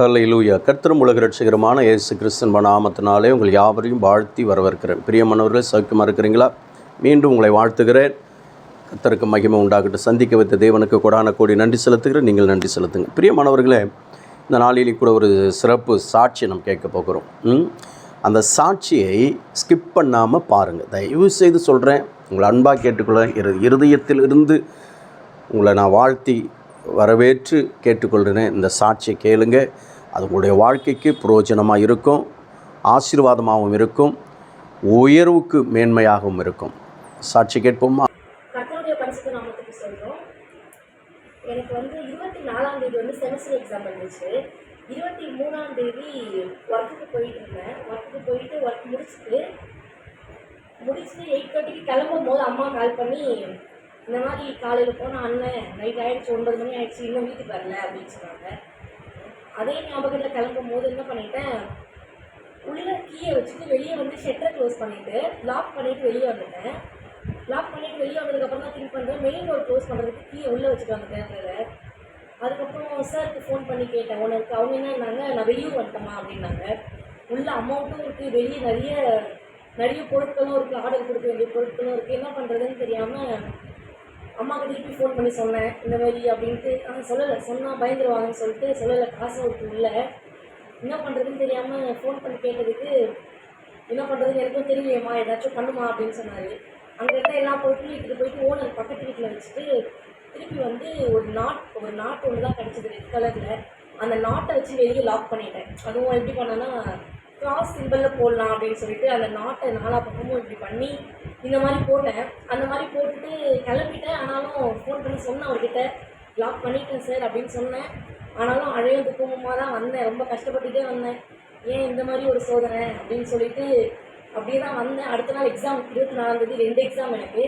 ஹல்லேலூயா. கர்த்தரும் உலக ரட்சகரமான இயேசு கிறிஸ்தன் நாமத்தினாலே உங்கள் யாவரையும் வாழ்த்தி வரவேற்கிறேன். பிரியமானவர்களே சௌக்கியமாக இருக்கிறீங்களா? மீண்டும் உங்களை வாழ்த்துகிறேன். கர்த்தருக்கு மகிமை உண்டாகட்டும். சந்திக்க வைத்த தேவனுக்கு கொடான கோடி நன்றி செலுத்துகிறேன். நீங்கள் நன்றி செலுத்துங்க. பிரியமானவர்களே இந்த நாளிலே கூட ஒரு சிறப்பு சாட்சி நம்ம கேட்க போகிறோம். அந்த சாட்சியை ஸ்கிப் பண்ணாமல் பாருங்கள் தயவு செய்து சொல்கிறேன் உங்களை அன்பாக கேட்டுக்கொள்ள இரு இருதயத்தில் இருந்து உங்களை நான் வாழ்த்தி வரவேற்று கேட்டுக்கொள்கிறேன். இந்த சாட்சியை கேளுங்க. அது உங்களுடைய வாழ்க்கைக்கு பிரயோஜனமாக இருக்கும் ஆசீர்வாதமாகவும் இருக்கும் உயர்வுக்கு மேன்மையாகவும் இருக்கும். சாட்சி கேட்போமா? கர்த்தருடைய பரிசுத்த நாமத்துக்கு சொல்றோம். எனக்கு வந்து இருபத்தி நாலாம் தேதி வந்து செமஸ்டர் எக்ஸாம் இருந்துச்சு இருபத்தி மூணாம் தேதி ஒர்க்குக்கு போயிட்டு இருந்தேன். ஒர்க்குக்கு போயிட்டு ஒர்க் முடிச்சுட்டு முடிச்சுட்டு எயிட் தேர்ட்டிக்கு கிளம்பும் போது அம்மா கால் பண்ணி இந்த மாதிரி காலையில் போனால் அண்ணன் நைட் ஆகிடுச்சு ஒன்பது மணி ஆகிடுச்சு இன்னும் வீட்டுக்கு வரல அப்படின்னு சொன்னாங்க. அதே ஞாபகத்தில் கிளம்பும் போது என்ன பண்ணிட்டேன்? உள்ள கீயை வச்சுட்டு வெளியே வந்து ஷெட்டரை க்ளோஸ் பண்ணிட்டு லாக் பண்ணிட்டு வெளியே வந்துட்டேன். லாக் பண்ணிட்டு வெளியே வந்ததுக்கப்புறம் தான் திங்க் பண்ணுறேன் மெயின் டோர் க்ளோஸ் பண்ணுறதுக்கு கீயை உள்ளே வச்சுட்டு வந்துட்டேன் அதுக்கப்புறம் சாருக்கு ஃபோன் பண்ணி கேட்டேன் உனக்கு அவங்க என்ன இருந்தாங்க? நான் வெளியூர் வந்துட்டேமா அப்படின்னாங்க. உள்ள அமௌண்ட்டும் இருக்குது வெளியே நிறைய நிறைய பொருட்களும் இருக்குது ஆர்டர் கொடுக்க வேண்டிய பொருட்களும் இருக்குது என்ன பண்ணுறதுன்னு தெரியாமல் அம்மாவுக்கு திருப்பி ஃபோன் பண்ணி சொன்னேன் இந்த மாதிரி அப்படின்ட்டு. ஆனால் சொல்லலை. சொன்னால் பயந்துருவாங்கன்னு சொல்லிட்டு சொல்லலை. காசு இருக்கு இல்லை. என்ன பண்ணுறதுன்னு தெரியாமல் ஃபோன் பண்ணி கேட்டதுக்கு என்ன பண்ணுறதுன்னு எனக்கும் தெரியலையம்மா ஏதாச்சும் பண்ணுமா அப்படின்னு சொன்னார். அங்கே இருந்த எல்லா பொருட்களும் எடுத்துகிட்டு போயிட்டு ஓனர் பக்கத்து வீட்டில் வச்சுட்டு திருப்பி வந்து ஒரு நாட் ஒரு நாட் ஒன்று தான் கிடச்சிது ரெட் கலரில் அந்த நாட்டை வச்சு வெளியே லாக் பண்ணிட்டேன். அதுவும் எப்படி பண்ணேன்னா கிராஸ் சிம்பிளில் போடலாம் அப்படின்னு சொல்லிட்டு அந்த நாட்டை நாலா பக்கமும் இப்படி பண்ணி இந்த மாதிரி போட்டேன் அந்த மாதிரி போட்டுட்டு கிளம்பிட்டேன். ஆனாலும் ஃபோன் பண்ணி சொன்னேன் அவர்கிட்ட. லாக் பண்ணிட்டேன் சார் அப்படின்னு சொன்னேன். ஆனாலும் அழைய துக்கமாக தான் வந்தேன். ரொம்ப கஷ்டப்பட்டுட்டே வந்தேன். ஏன் இந்த மாதிரி ஒரு சோதனை? அப்படின்னு சொல்லிட்டு அப்படியே தான் வந்தேன். அடுத்த நாள் எக்ஸாம் இருபத்தி நாலாம் தேதி ரெண்டு எக்ஸாம் எனக்கு.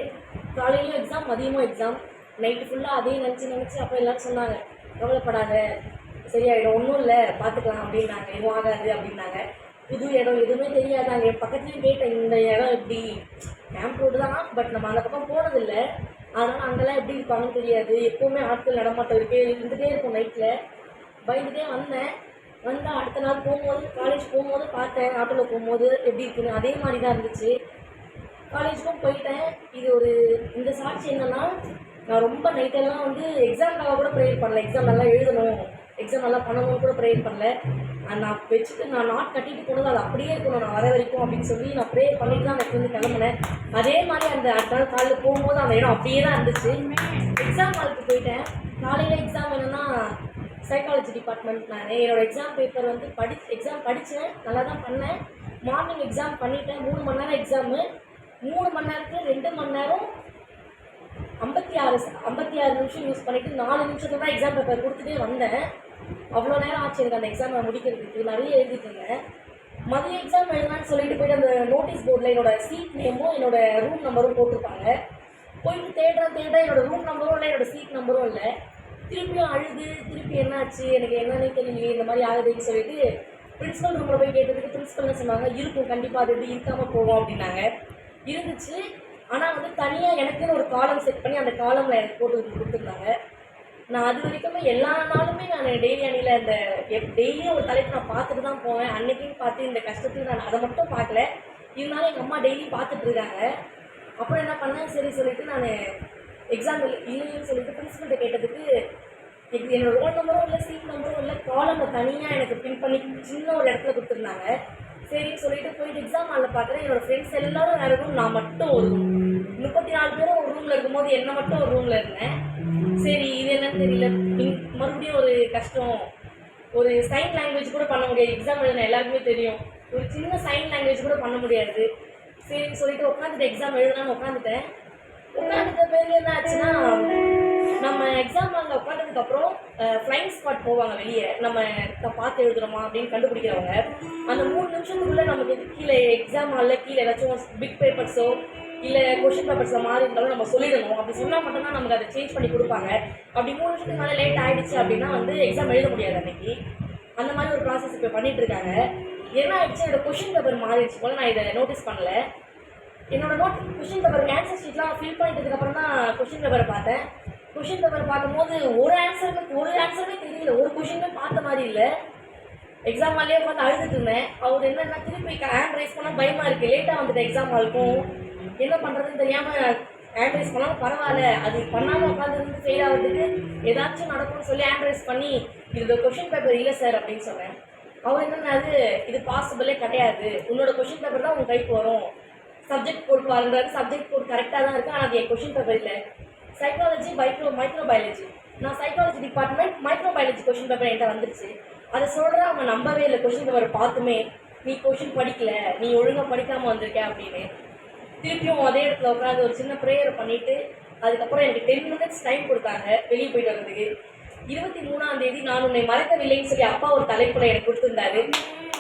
காலையிலும் எக்ஸாம் மதியமும் எக்ஸாம் நைட்டு ஃபுல்லாக அதே நினச்சி நினச்சி அப்போ எல்லாரும் சொன்னாங்க கவலைப்படாத சரியாயிடும். ஒன்றும் இல்லை. பார்த்துக்கலாம் அப்படின்னாங்க. எதுவும் ஆகாது அப்படின்னாங்க. புது இடம் எதுவுமே தெரியாதாங்க என் பக்கத்துலேயும் கேட்டேன் இந்த இடம் எப்படி கேம்ப் ரோடு தான். பட் நம்ம அந்த பக்கம் போனதில்லை. அதனால் அங்கெல்லாம் எப்படி இருப்பாங்கன்னு தெரியாது. எப்போவுமே ஆட்கள் நடமாட்டம் இருக்கே. இருந்துகிட்டே இருக்கும் நைட்டில் பயந்துகிட்டே வந்தேன். வந்தால் அடுத்த நாள் போகும்போது காலேஜ் போகும்போது பார்த்தேன். ஆட்டோவில் போகும்போது எப்படி இருக்குன்னு. அதே மாதிரி தான் இருந்துச்சு. காலேஜுக்கும் போயிட்டேன். இது ஒரு இந்த சாட்சி என்னன்னா நான் ரொம்ப நைட்டெல்லாம் வந்து எக்ஸாம்க்காக கூட ப்ரேயர் பண்ணல. எக்ஸாம் நல்லா எழுதணும். எக்ஸாம் நல்லா பண்ணணும்னு கூட ப்ரேயர் பண்ணல. நான் வச்சுட்டு நான் நாட் கட்டிட்டு போனது அது அப்படியே இருக்கணும். நான் வர வரைக்கும் அப்படின்னு சொல்லி நான் ப்ரே பண்ணிட்டு தான் எனக்கு வந்து கிளம்புனேன். அதே மாதிரி அந்த அடுத்த நாள் காலையில் போகும்போது அந்த இடம் அப்படியே தான் இருந்துச்சு. எக்ஸாம் ஹாலுக்கு போயிட்டேன். காலையில் எக்ஸாம் என்னென்னா சைக்காலஜி டிபார்ட்மெண்ட் நான் என்னோடய எக்ஸாம் பேப்பர் வந்து படி எக்ஸாம் படித்தேன் நல்லா தான் பண்ணேன். மார்னிங் எக்ஸாம் பண்ணிட்டேன். மூணு மணி நேரம் எக்ஸாமு மூணு மணி நேரத்துக்கு ரெண்டு மணி நேரம் ஐம்பத்தி ஆறு ஐம்பத்தி ஆறு நிமிஷம் யூஸ் பண்ணிவிட்டு நாலு நிமிஷத்துல தான் எக்ஸாம் பேப்பர் கொடுத்துட்டே வந்தேன். அவ்வளோ நேரம் ஆச்சு எனக்கு அந்த எக்ஸாம் முடிக்கிறதுக்கு. நிறைய எழுதிட்டு இருந்தேன். மதிய எக்ஸாம் எழுதலாம்னு சொல்லிட்டு போயிட்டு அந்த நோட்டீஸ் போர்டில் என்னோட சீட் நேமும் என்னோட ரூம் நம்பரும் போட்டிருப்பாங்க. போயிட்டு தேடுறேன் தேடுறேன். என்னோட ரூம் நம்பரும் இல்லை என்னோட சீட் நம்பரும் இல்லை. திருப்பியும் அழுது திருப்பி என்னாச்சு எனக்கு என்னன்னே தெரியலையே இந்த மாதிரி ஆகுதுன்னு சொல்லிட்டு பிரின்ஸிபல் ரூமில் போய் கேட்டதுக்கு பிரின்ஸிபல் என்ன சொன்னாங்க இருக்கும் கண்டிப்பாக அது எப்படி இருக்காமல் போகும் அப்படின்னாங்க. இருந்துச்சு. ஆனால் வந்து தனியாக எனக்குன்னு ஒரு காலம் செட் பண்ணி அந்த காலமில் எனக்கு போட்டு கொடுத்துருந்தாங்க. நான் அது வரைக்குமே எல்லா நாளுமே நான் டெய்லி அணியில் அந்த டெய்லியும் ஒரு தலைப்பு நான் பார்த்துட்டு தான் போவேன். அன்னைக்குன்னு பார்த்து இந்த கஷ்டத்தில் நான் அதை மட்டும் பார்க்கல. இருந்தாலும் எங்கள் அம்மா டெய்லி பார்த்துட்டு இருக்காங்க. அப்புறம் என்ன பண்ணேன்? சரி சொல்லிட்டு நான் எக்ஸாம் இல்லைன்னு சொல்லிட்டு பிரின்சிபல்கிட்ட கேட்டதுக்கு இது என்னோட ரோல் நம்பரும் இல்லை சீட் நம்பரும் இல்லை காலமில் தனியாக எனக்கு பின் பண்ணி சின்ன ஒரு இடத்துல கொடுத்துருந்தாங்க. சரின்னு சொல்லிட்டு போயிட்டு எக்ஸாம் ஹாலில் பார்க்குறேன். என்னோடய ஃப்ரெண்ட்ஸ் எல்லாரும் வேறு நான் மட்டும் ஒரு. முப்பத்தி நாலு பேரும் ஒரு ரூமில் இருக்கும்போது என்ன மட்டும் ஒரு ரூமில் இருந்தேன். சரி இது என்னன்னு தெரியல. மறுபடியும் ஒரு கஷ்டம். ஒரு சைன் லாங்குவேஜ் கூட பண்ண முடியாது. எக்ஸாம் எழுதின எல்லாருக்குமே தெரியும். ஒரு சின்ன சைன் லாங்குவேஜ் கூட பண்ண முடியாது. சரின்னு சொல்லிட்டு உட்காந்துட்டு எக்ஸாம் எழுதலாம்னு உட்காந்துட்டேன். உட்காந்துட்ட பேர் என்ன ஆச்சுன்னா நம்ம எக்ஸாம் ஹாலில் உட்காந்ததுக்கப்புறம் ஃப்ளைங் ஸ்பாட் போவாங்க வெளியே. நம்ம பார்த்து எழுதுறோமா அப்படின்னு கண்டுபிடிக்கிறவங்க. அந்த மூணு நிமிஷத்துக்குள்ளே நமக்கு கீழே எக்ஸாம் ஹாலில் கீழே ஏதாச்சும் பிக் பேப்பர்ஸோ இல்லை கொஷின் பேப்பர்ஸில் மாறி இருந்தாலும் நம்ம சொல்லிடணும். அப்படி சொன்னால் மட்டும்தான் நமக்கு அதை சேஞ்ச் பண்ணி கொடுப்பாங்க. அப்படி மூணு வருஷத்துக்கு மேலே லேட் ஆகிடுச்சு அப்படின்னா வந்து எக்ஸாம் எழுத முடியாது அன்னைக்கு. அந்த மாதிரி ஒரு ப்ராசஸ் இப்போ பண்ணிகிட்ருக்காங்க இருக்காங்க. என்ன ஆயிடுச்சு? என்னோட கொஷின் பேப்பர் மாறிடுச்சு. போல் நான் இதை நோட்டீஸ் பண்ணல. என்னோட நோட் கொஷின் பேப்பர் ஆன்சர் ஷீட்லாம் ஃபில் பண்ணிட்டதுக்கு அப்புறம் தான் கொஷின் பேப்பரை பார்த்தேன். கொஷின் பேப்பர் பார்க்கும்போது ஒரு ஆன்சருமே ஒரு ஆன்சருமே தெரியல. ஒரு கொஷினுமே பார்த்த மாதிரி இல்லை. எக்ஸாம் ஹாலே உட்காந்து அழுதுட்டு இருந்தேன். அவர் என்னன்னா திருப்பி ஹேண்ட் ரைஸ் பண்ணால் பயமாக இருக்குது லேட்டாக வந்துட்டு எக்ஸாம் ஹாலுக்கும் என்ன பண்ணுறதுன்னு தெரியாமல் ஆண்ட்ரைஸ் பண்ணாலும் பரவாயில்ல. அது பண்ணாமல் உட்காந்துருந்து ஃபெயில் ஆகிறதுக்கு ஏதாச்சும் நடக்கும்னு சொல்லி ஆண்ட்ரைஸ் பண்ணி இது கொஷின் பேப்பர் இல்லை சார் அப்படின்னு சொன்னேன் அவர் என்னன்னாரு இது பாசிபிளே கிடையாது. உன்னோட கொஷின் பேப்பர் தான் உங்கள் கைக்கு வரும். சப்ஜெக்ட் கோட் பாருங்கிறாரு சப்ஜெக்ட் கோட் கரெக்டாக தான் இருக்குது ஆனால் அது என் கொஷின் பேப்பர் இல்லை. சைக்காலஜி மைக்ரோ மைக்ரோ பயாலஜி நான் psychology department microbiology question paper என்கிட்ட வந்துருச்சு. அதை சொல்கிறேன் அவங்க நம்பவே இல்லை. கொஷின் பேப்பர் பார்த்துமே நீ கொஷின் படிக்கல. நீ ஒழுங்காக படிக்காமல் வந்திருக்க அப்படின்னு. திருப்பியும் அதே இடத்துல உட்காந்து ஒரு சின்ன ப்ரேயர் பண்ணிட்டு அதுக்கப்புறம் எனக்கு டென் மினிட்ஸ் டைம் கொடுத்தாங்க வெளியே போயிட்டு வந்ததுக்கு இருபத்தி மூணாம் தேதி நான் உன்னை மறக்கவில்லைன்னு சொல்லி அப்பா ஒரு தலைப்புல எனக்கு கொடுத்துருந்தாரு.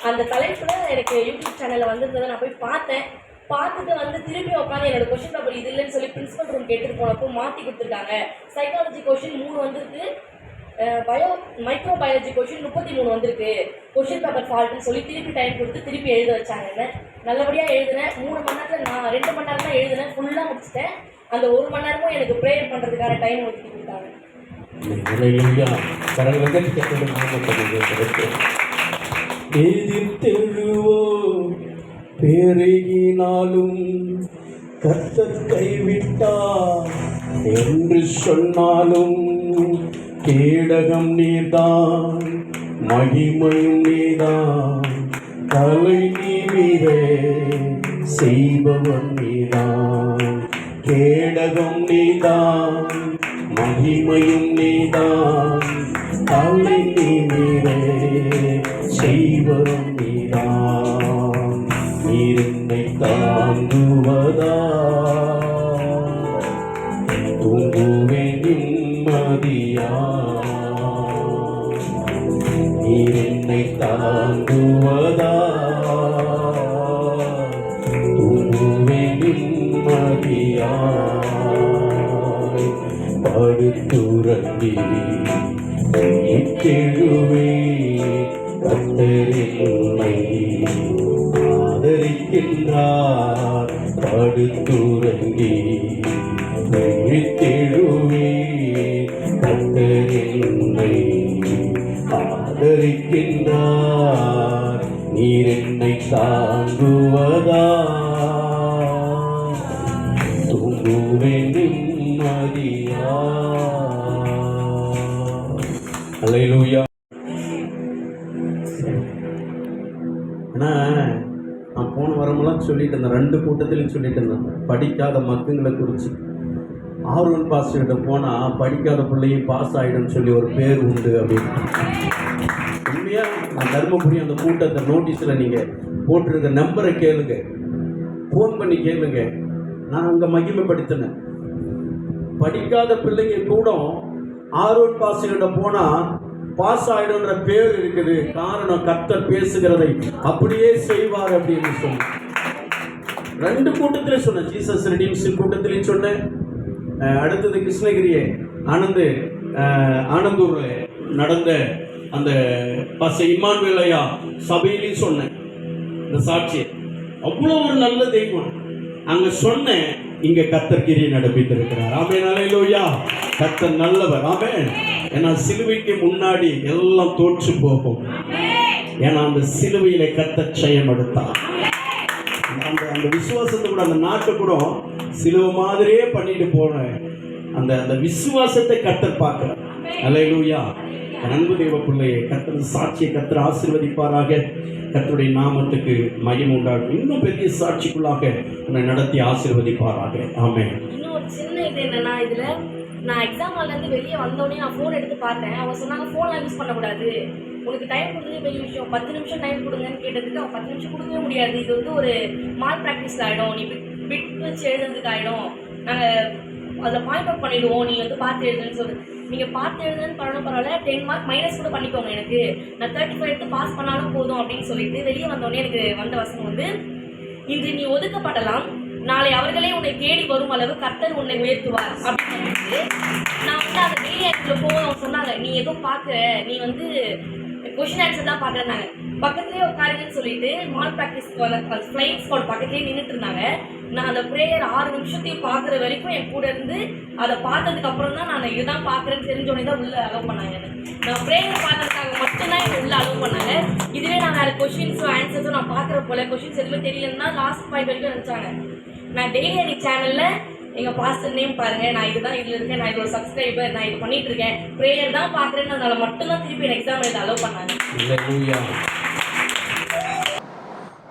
அந்த தலைப்புல எனக்கு யூடியூப் சேனல்ல வந்திருந்ததை நான் போய் பார்த்தேன். பார்த்துட்டு வந்து திரும்பி உட்காந்து என்னோட கொஷின் பேப்பர் இது இல்லைன்னு சொல்லி பிரின்சிபல் ரூம் கேட்டுட்டு போனப்போ மாற்றி கொடுத்துருக்காங்க. சைக்காலஜி கொஷின் மூணு வந்திருக்கு. பயோ மைக்ரோ பயாலஜி கொஷின் முப்பத்தி மூணு வந்திருக்கு. கொஷின் பேப்பர் ஃபால்ட்னு சொல்லி திருப்பி டைம் கொடுத்து திருப்பி எழுத வச்சாங்க. என்ன? நல்லபடியாக எழுதினேன். மூணு மணி நேரத்தில் நான் ரெண்டு மணி நேரம் தான் எழுதினேன். ஃபுல்லாக முடிச்சிட்டேன். அந்த ஒரு மணி நேரமும் எனக்கு ப்ரேயர் பண்ணுறதுக்கான டைம் ஒதுக்கி கொடுத்தாங்க. ஹalleluya கரங்களை பெருகினாலும் கர்த்தர் கைவிட்டார். என்று சொன்னாலும் கேடகம் நீதான் மகிமையும் நீதான் தலை நீரே செய்பவன் நீதான் கேடகம் நீதான் மகிமையும் நீதான் தலை நீரே செய்வரும் நீதான் இருந்தை தாங்குவதா படுத்துறங்கி இட்டெழுவே கத்தரில்லை ஆதரிக்கின்றார் படுத்துறங்கி. விழித்தெழுவே கத்தரில்லை ஆதரிக்கின்றார். நீர் என்னை தாங்குவதா? தூங்குவேன் நிம்மதியா? அலையிலூயா ஆனால் நான் போன வாரமெல்லாம் சொல்லிட்டு இருந்தேன். ரெண்டு கூட்டத்திலையும் சொல்லிட்டு இருந்தேன். படிக்காத மக்குங்களை குறித்து ஆர்வன் பாஸ்டர்கிட்ட போனால் படிக்காத பிள்ளையும் பாஸ் ஆகிடும்னு சொல்லி ஒரு பேர் உண்டு அப்படின்னு. உண்மையாக நான் தருமபுரி அந்த கூட்டத்தை நோட்டீஸில் நீங்கள் போட்டிருக்க நம்பரை கேளுங்க. ஃபோன் பண்ணி கேளுங்க. நான் அங்கே மகிமைப்படுத்தினேன். படிக்காத பிள்ளைங்க கூட ஆரோட் பாஸ் கிட்ட போனால் பாஸ் ஆயிடும்ன்ற பேர் இருக்குது. காரணம் கத்தர் பேசுகிறதை அப்படியே செய்வார் அப்படின்னு சொன்ன ரெண்டு கூட்டத்திலே சொன்னேன். ஜீசஸ் ரெடிம்ஸ் கூட்டத்திலையும் சொன்னேன். அடுத்தது கிருஷ்ணகிரியே ஆனந்து ஆனந்தூர் ஆனந்தூர்ல நடந்த அந்த பச இமான் ஐயா சபையிலையும் சொன்னேன். இந்த சாட்சி அவ்வளோ ஒரு நல்ல தெய்வம். அங்கே சொன்னேன் இங்க கத்தர் கிரியை நடப்பித்திருக்கிறார். ஆமே அலையிலோயா கத்தர் நல்லவர் ஆமே ஏன்னா சிலுவைக்கு முன்னாடி எல்லாம் தோற்று போகும். ஏன்னா அந்த சிலுவையில கத்தர் ஜெயம் எடுத்தார். அந்த அந்த விசுவாசத்தை கூட அந்த நாட்டை கூட சிலுவை மாதிரியே பண்ணிட்டு போன அந்த அந்த விசுவாசத்தை கத்தர் பார்க்கிறார். அலையிலூயா அன்பு தெய்வ பிள்ளையை கத்தர் சாட்சியை கத்தர் ஆசிர்வதிப்பாராக. கத்துடைய நாமத்துக்கு மயம் உண்டாகும் இன்னும் பெரிய சாட்சிக்குள்ளாக உன்னை நடத்தி ஆசீர்வதிப்பாராக. ஆமே இன்னும் ஒரு சின்ன இது என்னன்னா இதுல நான் எக்ஸாம் ஹால்லேருந்து வெளியே வந்தோடனே நான் ஃபோன் எடுத்து பார்த்தேன். அவங்க சொன்னாங்க ஃபோன்லாம் யூஸ் பண்ணக்கூடாது. உனக்கு டைம் கொடுத்தது பெரிய விஷயம். பத்து நிமிஷம் டைம் கொடுங்கன்னு கேட்டதுக்கு அவன் பத்து நிமிஷம் கொடுக்கவே முடியாது. இது வந்து ஒரு மால் ப்ராக்டிஸ் ஆகிடும் நீ பிட் பிட் வச்சு எழுதுறதுக்கு ஆகிடும் நாங்கள் அதில் பாயிண்ட் அவுட் பண்ணிவிடுவோம் நீ வந்து பார்த்து எழுதுன்னு சொல்லி. நீங்கள் பார்த்து எழுதுன்னு பண்ணணும் பரவாயில்ல. டென் மார்க் மைனஸ் கூட பண்ணிக்கோங்க எனக்கு. நான் தேர்ட்டி ஃபைவ் எடுத்து பாஸ் பண்ணாலும் போதும் அப்படின்னு சொல்லிட்டு வெளியே வந்தோடனே எனக்கு வந்த வசனம் வந்து இன்று நீ ஒதுக்கப்படலாம். நாளை அவர்களே உன்னை தேடி வரும் அளவு கர்த்தர் உன்னை உயர்த்துவார். அப்படின்னு நான் வந்து அந்த வெளியே போகணும் சொன்னாங்க. நீ எதுவும் பார்க்குற நீ வந்து கொஷின் ஆன்சர் தான் பார்க்குறாங்க பக்கத்துலேயே உட்காருங்கன்னு சொல்லிட்டு மால் ப்ராக்டிஸ் ஃப்ளைங் ஸ்குவாட் பக்கத்துலேயே நின்றுட்டு இருந்தாங்க. நான் அந்த ப்ரேயர் ஆறு நிமிஷத்தையும் பார்க்குற வரைக்கும் என் கூட இருந்து அதை பார்த்ததுக்கு அப்புறம் தான் நான் இதுதான் பார்க்குறேன்னு தெரிஞ்சோடனே தான் உள்ள அலோவ் பண்ணாங்க நான் ப்ரேயர் பார்த்ததுக்காக மட்டும்தான் என்னை உள்ள அலோவ் பண்ணாங்க. இதுவே நான் வேறு கொஷின்ஸும் ஆன்சர்ஸும் நான் பார்க்குற போல கொஷின்ஸ் எதுவுமே தெரியலன்னா லாஸ்ட் பாயிண்ட் வரைக்கும் நினச்சாங்க. நான் டெய்லி அடி சேனலில் எங்கள் பாஸ்டர் நேம் பாருங்க. நான் இதுதான் இதில் இருக்கேன். நான் இதோட சப்ஸ்கிரைபர் நான் இது பண்ணிட்டு இருக்கேன். ப்ரேயர் தான் பார்க்குறேன்னு அதனால மட்டும்தான் திருப்பி எனக்கு எக்ஸாம் எழுத அலோவ் பண்ணாங்க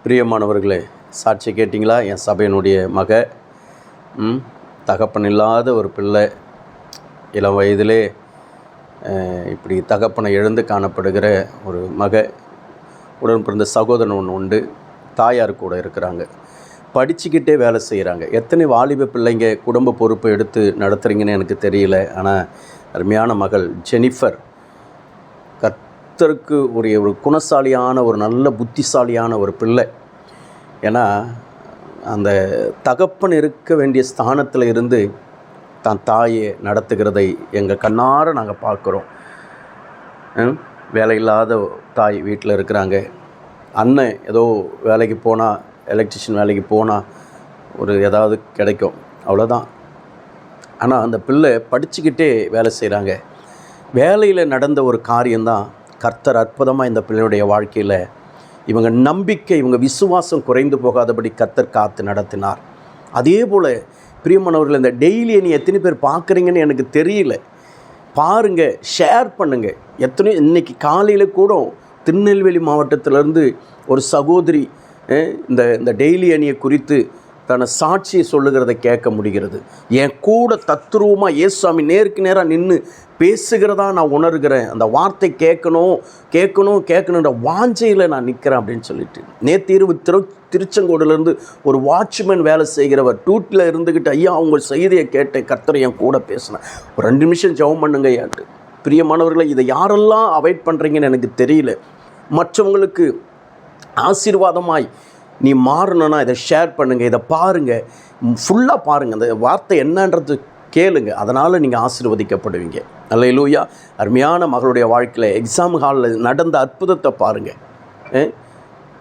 பிரியமானவர்களே சாட்சி கேட்டிங்களா? என் சபையினுடைய மக ம், தகப்பன் இல்லாத ஒரு பிள்ளை இளம் வயதிலே இப்படி தகப்பனை எழுந்து காணப்படுகிற ஒரு மக உடன் பிறந்த சகோதரன் ஒன்று உண்டு. தாயார் கூட இருக்கிறாங்க. படிச்சுக்கிட்டே வேலை செய்கிறாங்க எத்தனை வாலிப பிள்ளைங்க குடும்ப பொறுப்பை எடுத்து நடத்துகிறீங்கன்னு எனக்கு தெரியல. ஆனால் அருமையான மகள் ஜெனிஃபர் கர்த்தருக்கு உரிய ஒரு குணசாலியான ஒரு நல்ல புத்திசாலியான ஒரு பிள்ளை. ஏன்னா அந்த தகப்பன் இருக்க வேண்டிய ஸ்தானத்தில் இருந்து தான் தாயை நடத்துகிறதை எங்கள் கண்ணார நாங்கள் பார்க்குறோம். வேலையில்லாத தாய் வீட்டில் இருக்கிறாங்க. அண்ணன் ஏதோ வேலைக்கு போனால் எலக்ட்ரிஷியன் வேலைக்கு போனால் ஒரு ஏதாவது கிடைக்கும். அவ்வளோதான் ஆனால் அந்த பிள்ளை படிச்சுக்கிட்டே வேலை செய்கிறாங்க வேலையில் நடந்த ஒரு காரியம்தான் கர்த்தர் அற்புதமாக இந்த பிள்ளையுடைய வாழ்க்கையில் இவங்க நம்பிக்கை இவங்க விசுவாசம் குறைந்து போகாதபடி கர்த்தர் காத்து நடத்தினார். அதே போல் பிரியமானவர்கள் இந்த டெய்லி நீ எத்தனை பேர் பார்க்குறீங்கன்னு எனக்கு தெரியல. பாருங்கள் ஷேர் பண்ணுங்கள் எத்தனையோ இன்றைக்கி காலையில் கூட திருநெல்வேலி மாவட்டத்திலேருந்து ஒரு சகோதரி இந்த இந்த டெய்லி அணியை குறித்து தன சாட்சியை சொல்லுகிறத கேட்க முடிகிறது. என் கூட தத்ரூபமாக இயேசுவாமி நேருக்கு நேராக நின்று பேசுகிறதா நான் உணர்கிறேன். அந்த வார்த்தை கேட்கணும் கேட்கணும் கேட்கணுன்ற வாஞ்சையில் நான் நிற்கிறேன் அப்படின்னு சொல்லிட்டு. நேற்று இரவு திரு திருச்செங்கோடுலேருந்து ஒரு வாட்ச்மேன் வேலை செய்கிறவர் டூட்டில் இருந்துக்கிட்டு ஐயா அவங்க செய்தியை கேட்டேன் கர்த்தர் என் கூட பேசினேன் ஒரு ரெண்டு நிமிஷம் ஜெபம் பண்ணுங்க ஏன்ட்டு. பிரியமானவர்களை இதை யாரெல்லாம் அவாய்ட் பண்ணுறீங்கன்னு எனக்கு தெரியல. மற்றவங்களுக்கு ஆசீர்வாதமாய் நீ மாறணும்னா இதை ஷேர் பண்ணுங்கள் இதை பாருங்கள் ஃபுல்லாக பாருங்கள் அந்த வார்த்தை என்னன்றது கேளுங்க. அதனால் நீங்கள் ஆசீர்வதிக்கப்படுவீங்க. லூயா அருமையான மகளுடைய வாழ்க்கையில் எக்ஸாம் ஹாலில் நடந்த அற்புதத்தை பாருங்கள்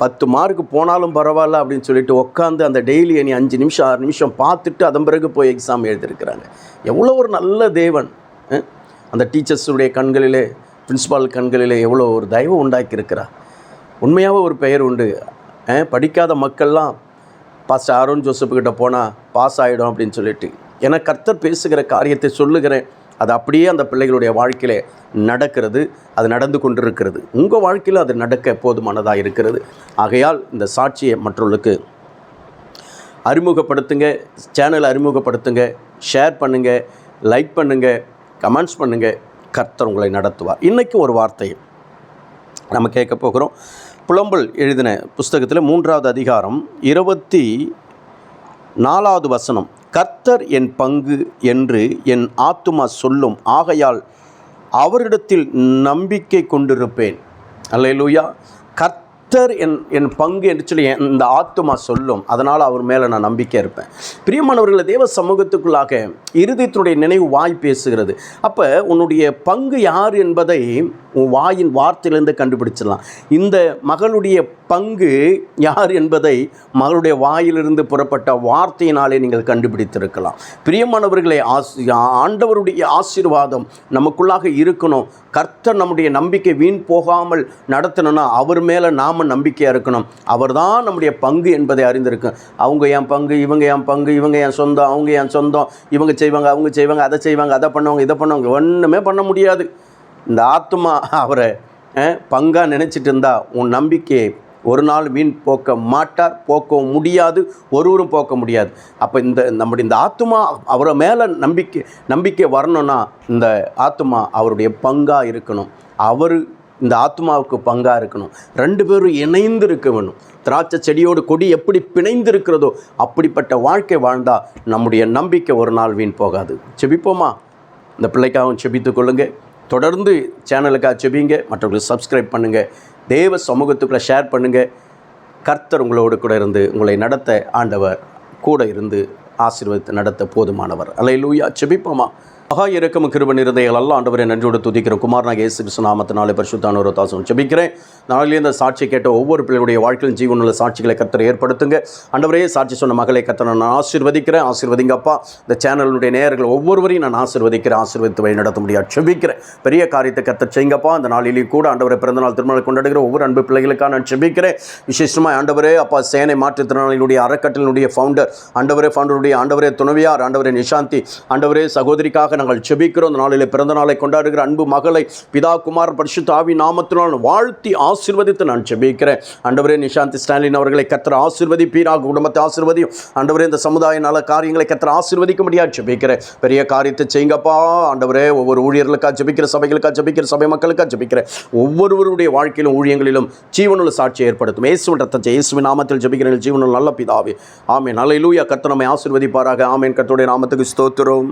பத்து மார்க் போனாலும் பரவாயில்ல அப்படின்னு சொல்லிட்டு உட்காந்து அந்த டெய்லி நீ அஞ்சு நிமிஷம் ஆறு நிமிஷம் பார்த்துட்டு அதன் பிறகு போய் எக்ஸாம் எழுதியிருக்கிறாங்க. எவ்வளோ ஒரு நல்ல தேவன். அந்த டீச்சர்ஸுடைய கண்களிலே பிரின்சிபால் கண்களிலே எவ்வளோ ஒரு தயவு உண்டாக்கியிருக்கிறா உண்மையாக ஒரு பெயர் உண்டு. படிக்காத மக்கள்லாம் பாஸ்டர் ஆரோன் ஜோசப் போனால் பாஸ் ஆகிடும் அப்படின்னு சொல்லிட்டு. ஏன்னா கர்த்தர் பேசுகிற காரியத்தை சொல்லுகிறேன். அது அப்படியே அந்த பிள்ளைகளுடைய வாழ்க்கையில் நடக்கிறது. அது நடந்து கொண்டிருக்கிறது. உங்கள் வாழ்க்கையில் அது நடக்க போதுமானதாக இருக்கிறது. ஆகையால் இந்த சாட்சியை மற்றவர்களுக்கு அறிமுகப்படுத்துங்க. சேனலை அறிமுகப்படுத்துங்க. ஷேர் பண்ணுங்கள் லைக் பண்ணுங்கள் கமெண்ட்ஸ் பண்ணுங்கள் கர்த்தர் உங்களை நடத்துவார். இன்றைக்கும் ஒரு வார்த்தை நம்ம கேட்க போகிறோம். புலம்பல் எழுதின புஸ்தகத்தில் மூன்றாவது அதிகாரம் இருபத்தி நாலாவது வசனம் கர்த்தர் என் பங்கு என்று என் ஆத்துமா சொல்லும். ஆகையால் அவரிடத்தில் நம்பிக்கை கொண்டிருப்பேன். அல்லேலூயா. கர்த்தர் என் என் பங்கு என்று சொல்லி என் இந்த ஆத்துமா சொல்லும். அதனால் அவர் மேலே நான் நம்பிக்கை இருப்பேன். பிரியமானவர்களை தேவ சமூகத்துக்குள்ளாக இருதயத்தினுடைய நினைவு வாய் பேசுகிறது. அப்போ உன்னுடைய பங்கு யார் என்பதை உன் வாயின் வார்த்தையிலேருந்து கண்டுபிடிச்சிடலாம். இந்த மகளுடைய பங்கு யார் என்பதை மகளுடைய வாயிலிருந்து புறப்பட்ட வார்த்தையினாலே நீங்கள் கண்டுபிடித்திருக்கலாம். பிரியமானவர்களை ஆசி ஆண்டவருடைய ஆசீர்வாதம் நமக்குள்ளாக இருக்கணும். கர்த்தர் நம்முடைய நம்பிக்கை வீண் போகாமல் நடத்தணும்னா அவர் மேலே நாம் நம்பிக்கையாக இருக்கணும். அவர் தான் நம்முடைய பங்கு என்பதை அறிந்திருக்கும் அவங்க என் பங்கு இவங்க என் பங்கு இவங்க என் சொந்தம் அவங்க என் சொந்தம் இவங்க செய்வாங்க அவங்க செய்வாங்க அதை செய்வாங்க அதை பண்ணுவாங்க இதை பண்ணுவாங்க ஒன்றுமே பண்ண முடியாது. இந்த ஆத்மா அவரை பங்காக நினச்சிட்டு இருந்தா உன் நம்பிக்கையை ஒரு நாள் வீண் போக்க மாட்டார் போக்கவும் முடியாது ஒருவரும் போக்க முடியாது. அப்போ இந்த நம்முடைய இந்த ஆத்மா அவரை மேலே நம்பிக்கை நம்பிக்கை வரணும்னா இந்த ஆத்மா அவருடைய பங்காக இருக்கணும். அவர் இந்த ஆத்மாவுக்கு பங்காக இருக்கணும். ரெண்டு பேரும் இணைந்து இருக்க வேணும். திராட்சை செடியோடு கொடி எப்படி பிணைந்து இருக்கிறதோ அப்படிப்பட்ட வாழ்க்கை வாழ்ந்தால் நம்முடைய நம்பிக்கை ஒரு நாள் வீண் போகாது. செபிப்போமா? இந்த பிள்ளைக்காகவும் செபித்து தொடர்ந்து சேனலுக்காக செபிங்க மற்றவங்களுக்கு சப்ஸ்கிரைப் பண்ணுங்கள் தேவ சமூகத்துக்குள்ளே ஷேர் பண்ணுங்கள் கர்த்தர் உங்களோடு கூட இருந்து உங்களை நடத்த ஆண்டவர் கூட இருந்து ஆசீர்வதித்து நடத்த போதுமானவர். அலையிலூயா செபிப்போமா மகா இறக்கம் கிருப நிறந்தைகள் அல்ல. ஆண்டவரை நன்றியோடு துதிக்கிறோம் குமாரனாக இயேசு கிறிஸ்து நாமத்தினாலே பரிசுத்தான ஒரு தாசம் ஜபிக்கிறேன். நாளிலே இந்த சாட்சி கேட்ட ஒவ்வொரு பிள்ளையுடைய வாழ்க்கையில் ஜீவனுள்ள சாட்சிகளை கத்தரை ஏற்படுத்துங்க. ஆண்டவரையே சாட்சி சொன்ன மகளை கத்தனை நான் ஆசீர்வதிக்கிறேன். ஆசீர்வதிங்கப்பா. இந்த சேனலுடைய நேயர்கள் ஒவ்வொருவரையும் நான் ஆசீர்வதிக்கிறேன். ஆசீர்வதித்து வழி நடத்த முடியாது ஜபிக்கிறேன். பெரிய காரியத்தை கத்த செய்யுங்கப்பா. அந்த நாளிலேயும் கூட ஆண்டவரை பிறந்தநாள் திருமணம் கொண்டாடுகிற ஒவ்வொரு அன்பு பிள்ளைகளுக்காக நான் ஜபிக்கிறேன். விசேஷமாக ஆண்டவரே அப்பா சேனை மாற்றுத்திறனாளிகளுடைய அறக்கட்டளினுடைய ஃபவுண்டர் ஆண்டவரே ஃபவுண்டருடைய ஆண்டவரே துணவியார் ஆண்டவரே நிஷாந்தி ஆண்டவரே சகோதரிக்காக நாங்கள் ஜெபிக்கிறோம் இந்த நாளில் பிறந்த நாளை கொண்டாடுகிற அன்பு மகளை பிதா குமார் பரிசு தாவி நாமத்தினால் வாழ்த்தி ஆசீர்வதித்து நான் ஜெபிக்கிறேன் அண்டவரே நிஷாந்தி ஸ்டாலின் அவர்களை கத்திர ஆசீர்வதிப்பீராக குடும்பத்தை ஆசிர்வதியும். அண்டவரே இந்த சமுதாய நல காரியங்களை கத்திர ஆசிர்வதிக்க முடியாது ஜெபிக்கிறேன் பெரிய காரியத்தை செய்யுங்கப்பா. ஆண்டவரே ஒவ்வொரு ஊழியர்களுக்காக ஜெபிக்கிற சபைகளுக்காக ஜெபிக்கிற சபை மக்களுக்காக ஜெபிக்கிறேன் ஒவ்வொருவருடைய வாழ்க்கையிலும் ஊழியங்களிலும் ஜீவனுள்ள சாட்சியை ஏற்படுத்தும். இயேசுவின் ரத்தத்தை இயேசுவின் நாமத்தில் ஜெபிக்கிற ஜீவனுள்ள நல்ல பிதாவே. ஆமேன். நல்ல லூயா கத்தனமை ஆசிர்வதிப்பாராக. ஆமேன். கர்த்தருடைய நாமத்துக்கு ஸ்தோத்திரம்.